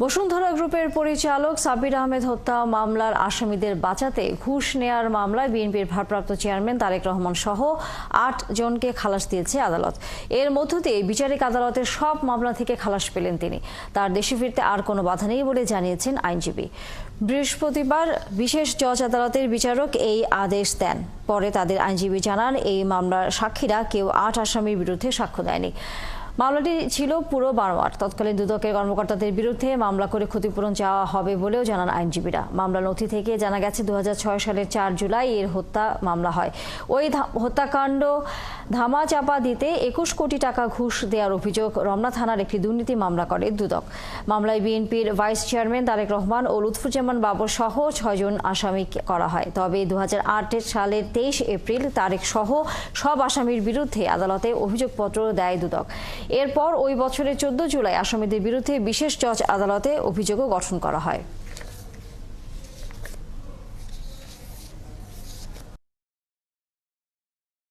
বসুন্ধরা গ্রুপের পরিচালক সাবির আহমেদ হত্যা মামলার আসামিদের বাঁচাতে ঘুষ নেয়ার মামলায় বিএনপির ভারপ্রাপ্ত চেয়ারম্যান তারেক রহমান সহ আট জনকে খালাস দিয়েছে আদালত। এর মধ্য দিয়ে বিচারিক আদালতের সব মামলা থেকে খালাস পেলেন তিনি। তার দেশে ফিরতে আর কোনো বাধা নেই বলে জানিয়েছেন আইনজীবী। বৃহস্পতিবার বিশেষ জজ আদালতের বিচারক এই আদেশ দেন। পরে তাদের আইনজীবী জানান, এই মামলার সাক্ষীরা কেউ আট আসামির বিরুদ্ধে সাক্ষ্য দেয়নি। মামলাটি ছিল পুরো বানোয়াট তৎকালীন দুদকের কর্মকর্তাদের বিরুদ্ধে মামলা করে ক্ষতিপূরণ চাওয়া হবে বলেও জানান আইনজীবীরা। মামলা নথি থেকে জানা গেছে দু হাজার ছয় সালের চার জুলাই এর হত্যা মামলা হয়। ওই ধা- হত্যাকাণ্ড ধামাচাপা দিতে একুশ কোটি টাকা ঘুষ দেওয়ার অভিযোগ রমনা থানার একটি দুর্নীতি মামলা করে দুদক। মামলায় বিএনপির ভাইস চেয়ারম্যান তারেক রহমান ও লুৎফুজ্জামান বাবর সহ ছয়জন আসামি করা হয়। তবে দু হাজার আট সালের তেইশ এপ্রিল তারেক সহ সব আসামির বিরুদ্ধে আদালতে অভিযোগপত্র দেয় দুদক। এরপর ওই বছরের চোদ্দ জুলাই আসামিদের বিরুদ্ধে বিশেষ জজ আদালতে অভিযোগও গঠন করা হয়।